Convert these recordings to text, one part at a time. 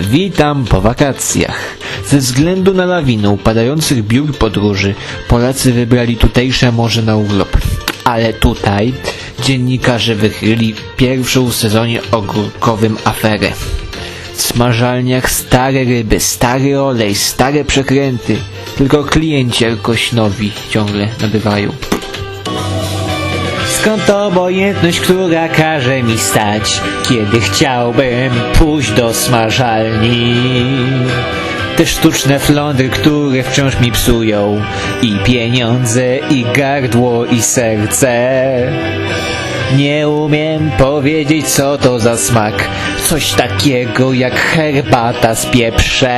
Witam po wakacjach. Ze względu na lawinę upadających biur podróży, Polacy wybrali tutejsze morze na urlop. Ale tutaj dziennikarze wychyli pierwszą w sezonie ogórkowym aferę. W smażalniach stare ryby, stary olej, stare przekręty. Tylko klienci jakośnowi ciągle nabywają. Skąd obojętność, która każe mi stać, kiedy chciałbym pójść do smażalni? Te sztuczne flądry, które wciąż mi psują i pieniądze, i gardło, i serce. Nie umiem powiedzieć, co to za smak. Coś takiego jak herbata z pieprzem.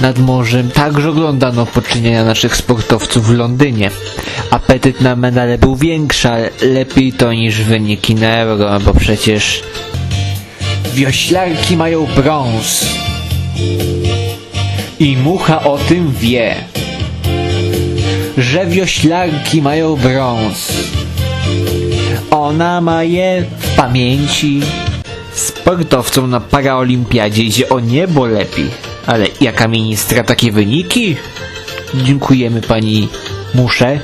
Nad morzem także oglądano poczynienia naszych sportowców w Londynie. Apetyt na medale był większy, ale lepiej to niż wyniki na euro, bo przecież wioślarki mają brąz. I mucha o tym wie, że wioślarki mają brąz. Ona ma je w pamięci. Sportowcom na paraolimpiadzie idzie o niebo lepiej. Ale jaka ministra takie wyniki? Dziękujemy pani muszę.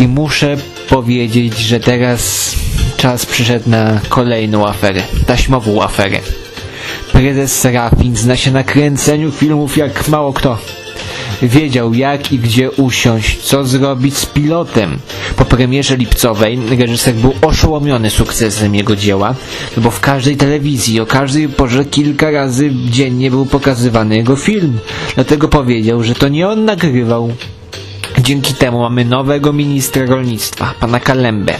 I muszę powiedzieć, że teraz czas przyszedł na kolejną aferę. Taśmową aferę. Prezes Serafin zna się na kręceniu filmów jak mało kto. Wiedział jak i gdzie usiąść, co zrobić z pilotem. Po premierze lipcowej reżyser był oszołomiony sukcesem jego dzieła, no bo w każdej telewizji o każdej porze kilka razy dziennie był pokazywany jego film. Dlatego powiedział, że to nie on nagrywał. Dzięki temu mamy nowego ministra rolnictwa, pana Kalembę,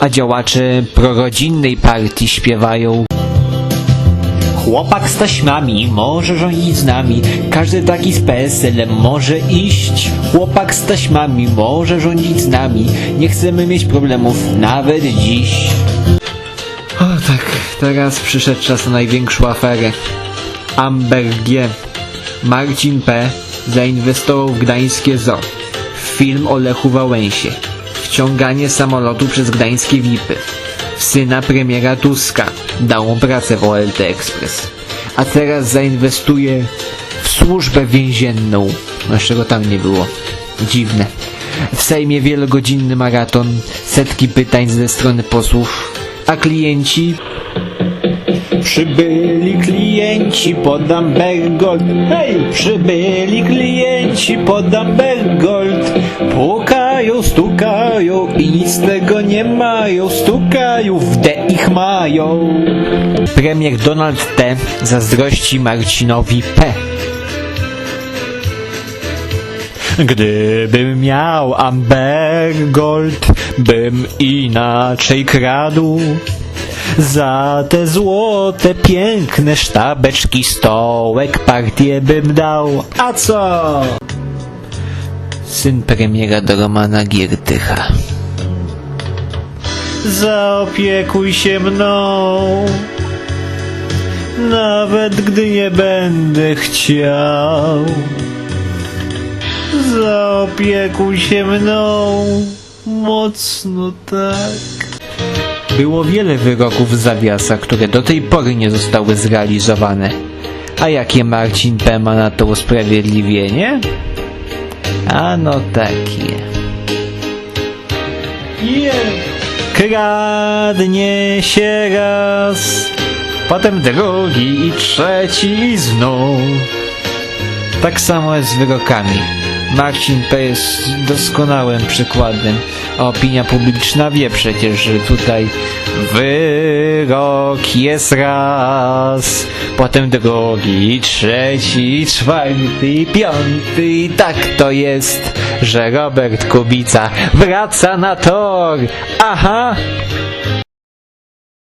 a działacze prorodzinnej partii śpiewają Chłopak z taśmami może rządzić z nami, każdy taki z PSL-em może iść. Chłopak z taśmami może rządzić z nami, nie chcemy mieć problemów nawet dziś. O tak, teraz przyszedł czas na największą aferę. Amber G. Marcin P. zainwestował w gdańskie zoo. Film o Lechu Wałęsie. Wciąganie samolotu przez gdańskie VIPy. Syna premiera Tuska. Dał mu pracę w OLT Express. A teraz zainwestuje w służbę więzienną. No czego tam nie było. Dziwne. W Sejmie wielogodzinny maraton, setki pytań ze strony posłów, a klienci Przybyli klienci pod Ambergold. Hej! Przybyli klienci pod Ambergold. Pukają, stukają i nic z tego nie mają. Stukają, w ich mają. Premier Donald T. zazdrości Marcinowi P. Gdybym miał Ambergold, bym inaczej kradł. Za te złote, piękne sztabeczki stołek partię bym dał. A co? Syn premiera do Romana Giertycha. Zaopiekuj się mną, nawet gdy nie będę chciał. Zaopiekuj się mną, mocno tak. Było wiele wyroków z zawiasa, które do tej pory nie zostały zrealizowane. A jakie Marcin P. ma na to usprawiedliwienie? Ano takie. Kradnie się raz, potem drugi i trzeci znów. Tak samo jest z wyrokami. Marcin P. jest doskonałym przykładem. A opinia publiczna wie przecież, że tutaj wyrok jest raz, potem drugi, trzeci, czwarty, piąty i tak to jest, że Robert Kubica wraca na tor. Aha!